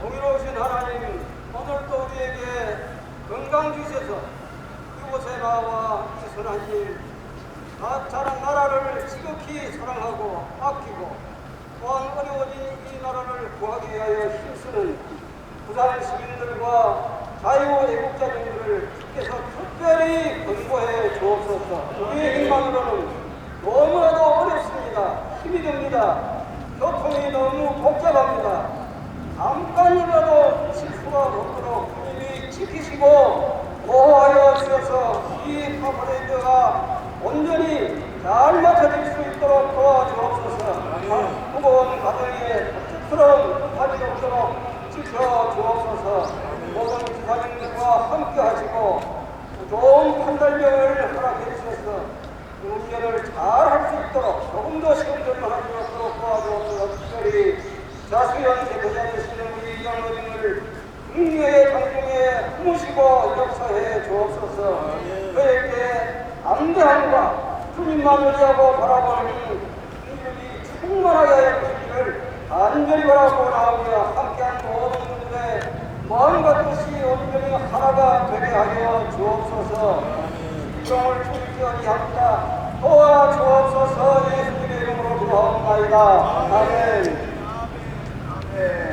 공의로우신 하나님 오늘도 우리에게 건강 주셔서 이곳에 나와 이 선하님 나- 자란 나라를 지극히 사랑하고 아끼고 또한 어려워진 이 나라를 구하기 위하여 힘쓰는 부산 시민들과 자유애국자님들을 주께서 특별히 권고해 주옵소서. 우리의 힘만으로는 너무나도 어렵습니다. 힘이 듭니다 교통이 너무 복잡합니다 잠깐이라도 실수가 없도록 주님이 지키시고 보호하여 주셔서 이 파브레이드가 온전히 잘 맞춰질 수 있도록 도와주옵소서. 무거운 가정에 부끄러운 부탁이 없도록 지켜주옵소서. 모든 기사님들과 함께 하시고 좋은 판단력을 허락해 주셔서. 운전을 잘 할 수 있도록 조금 더 시험들만 하지 않도록 도와주옵소서. 특별히 자수연 대표자 되시는 우리 장로님을 승리의 장중에 품으시고 역사해 주옵소서 그에게 안대함과 주님만 의지하고 바라보는 인격이 충만하게 하여 주시기를 간절히 바라고 나오며 함께한 모든 분들의 마음과 뜻이 온전히 하나가 되게 하여 주옵소서. 이종을 주시기 합니다. 도와 주옵소서. 예수님의 이름으로 기도하옵나이다. 아멘. 네.